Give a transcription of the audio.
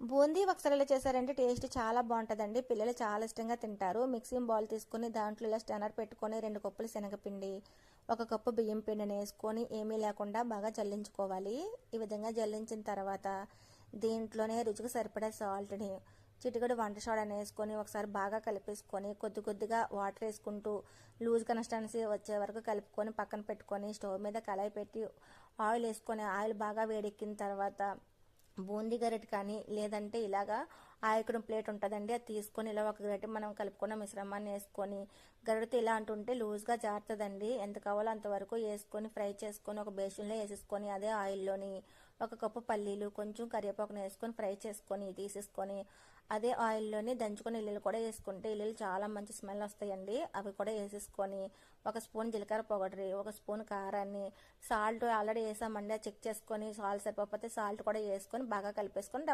బూందీ ఒకసారి చేశారంటే టేస్ట్ చాలా బాగుంటుందండి. పిల్లలు చాలా ఇష్టంగా తింటారు. మిక్సింగ్ బౌల్ తీసుకుని దాంట్లో ఇలా స్టనర్ పెట్టుకొని రెండు కప్పులు శనగపిండి ఒక కప్పు బియ్యం పిండిని వేసుకొని ఏమీ లేకుండా బాగా జల్లించుకోవాలి. ఈ విధంగా జల్లించిన తర్వాత దీంట్లోనే రుచికి సరిపడే సాల్ట్ని చిటికడు వంట సోడాని వేసుకొని ఒకసారి బాగా కలిపేసుకొని కొద్ది కొద్దిగా వాటర్ వేసుకుంటూ లూజ్ కన్సిస్టెన్సీ వచ్చే వరకు కలుపుకొని పక్కన పెట్టుకొని స్టవ్ మీద కళాయి పెట్టి ఆయిల్ వేసుకొని ఆయిల్ బాగా వేడెక్కిన తర్వాత బూందీ గరెట్ కానీ లేదంటే ఇలాగా ఆయకుడు ప్లేట్ ఉంటుందండి అది తీసుకొని ఇలా ఒక గరిటె మనం కలుపుకున్న మిశ్రమాన్ని వేసుకొని గరిటెతో ఇలా అంటుంటే లూజ్గా జారుతుందండి. ఎంత కావాలో అంతవరకు వేసుకొని ఫ్రై చేసుకొని ఒక బేషన్లో వేసేసుకొని అదే ఆయిల్లోని ఒక కప్పు పల్లీలు కొంచెం కరివేపాకుని వేసుకొని ఫ్రై చేసుకొని తీసేసుకొని అదే ఆయిల్లోని దంచుకొని ఇల్లులు కూడా వేసుకుంటే ఇల్లులు చాలా మంచి స్మెల్ వస్తాయండి. అవి కూడా వేసేసుకొని ఒక స్పూన్ జీలకర్ర పొగడరి ఒక స్పూన్ కారాన్ని సాల్ట్ ఆల్రెడీ వేసామండి చెక్ చేసుకొని సాల్ట్ సరిపోతే సాల్ట్ కూడా వేసుకొని బాగా కలిపేసుకొని